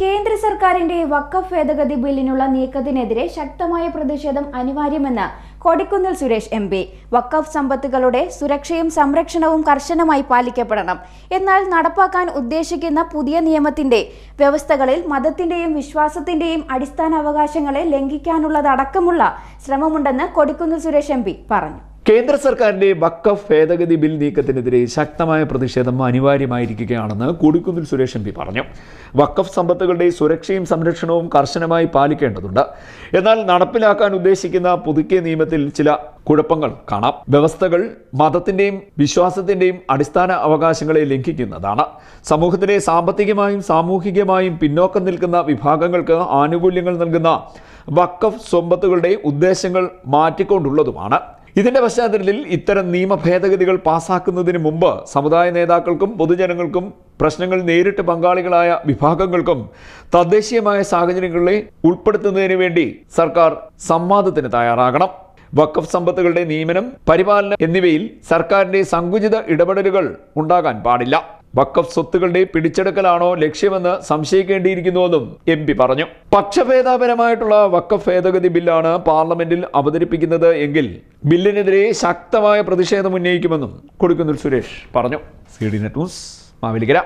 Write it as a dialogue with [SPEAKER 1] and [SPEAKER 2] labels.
[SPEAKER 1] കേന്ദ്ര സർക്കാരിന്റെ വക്കഫ് ഭേദഗതി ബില്ലിനുള്ള നീക്കത്തിനെതിരെ ശക്തമായ പ്രതിഷേധം അനിവാര്യമെന്ന് കൊടിക്കുന്നിൽ സുരേഷ് എം പി. വക്കഫ് സമ്പത്തുകളുടെ സുരക്ഷയും സംരക്ഷണവും കർശനമായി പാലിക്കപ്പെടണം. എന്നാൽ നടപ്പാക്കാൻ ഉദ്ദേശിക്കുന്ന പുതിയ നിയമത്തിന്റെ വ്യവസ്ഥകളിൽ മതത്തിന്റെയും വിശ്വാസത്തിന്റെയും അടിസ്ഥാന അവകാശങ്ങളെ ലംഘിക്കാനുള്ളതടക്കമുള്ള ശ്രമമുണ്ടെന്ന് കൊടിക്കുന്നിൽ സുരേഷ് എം പറഞ്ഞു.
[SPEAKER 2] കേന്ദ്ര സർക്കാരിന്റെ വക്കഫ് ഭേദഗതി ബിൽ നീക്കത്തിനെതിരെ ശക്തമായ പ്രതിഷേധം അനിവാര്യമായിരിക്കുകയാണെന്ന് കൊടിക്കുന്നിൽ സുരേഷ് എം പി പറഞ്ഞു. വക്കഫ് സമ്പത്തുകളുടെ സുരക്ഷയും സംരക്ഷണവും കർശനമായി പാലിക്കേണ്ടതുണ്ട്. എന്നാൽ നടപ്പിലാക്കാൻ ഉദ്ദേശിക്കുന്ന പുതുക്കിയ നിയമത്തിൽ ചില കുഴപ്പങ്ങൾ കാണാം. വ്യവസ്ഥകൾ മതത്തിന്റെയും വിശ്വാസത്തിന്റെയും അടിസ്ഥാന അവകാശങ്ങളെ ലംഘിക്കുന്നതാണ്. സമൂഹത്തിലെ സാമ്പത്തികമായും സാമൂഹികമായും പിന്നോക്കം നിൽക്കുന്ന വിഭാഗങ്ങൾക്ക് ആനുകൂല്യങ്ങൾ നൽകുന്ന വക്കഫ് സ്വമ്പത്തുകളുടെ ഉദ്ദേശങ്ങൾ മാറ്റിക്കൊണ്ടുള്ളതുമാണ്. ഇതിന്റെ പശ്ചാത്തലത്തിൽ ഇത്തരം നിയമ ഭേദഗതികൾ പാസാക്കുന്നതിന് മുമ്പ് സമുദായ നേതാക്കൾക്കും പൊതുജനങ്ങൾക്കും പ്രശ്നങ്ങൾ നേരിട്ട് പങ്കാളികളായ വിഭാഗങ്ങൾക്കും തദ്ദേശീയമായ സാഹചര്യങ്ങളെ ഉൾപ്പെടുത്തുന്നതിന് വേണ്ടി സർക്കാർ സംവാദത്തിന് തയ്യാറാകണം. വക്കഫ് സമ്പത്തുകളുടെ നിയമനം പരിപാലനം എന്നിവയിൽ സർക്കാരിന്റെ സങ്കുചിത ഇടപെടലുകൾ ഉണ്ടാകാൻ പാടില്ല. വക്കഫ് സ്വത്തുകളുടെ പിടിച്ചെടുക്കലാണോ ലക്ഷ്യമെന്ന് സംശയിക്കേണ്ടിയിരിക്കുന്നുവെന്നും എം പി പറഞ്ഞു. പക്ഷഭേദപരമായിട്ടുള്ള വക്കഫ് ഭേദഗതി ബില്ലാണ് പാർലമെന്റിൽ അവതരിപ്പിക്കുന്നത് എങ്കിൽ ബില്ലിനെതിരെ ശക്തമായ പ്രതിഷേധം ഉന്നയിക്കുമെന്നും കൊടുക്കുന്നിൽ സുരേഷ് പറഞ്ഞു. C D net news Mavelikara.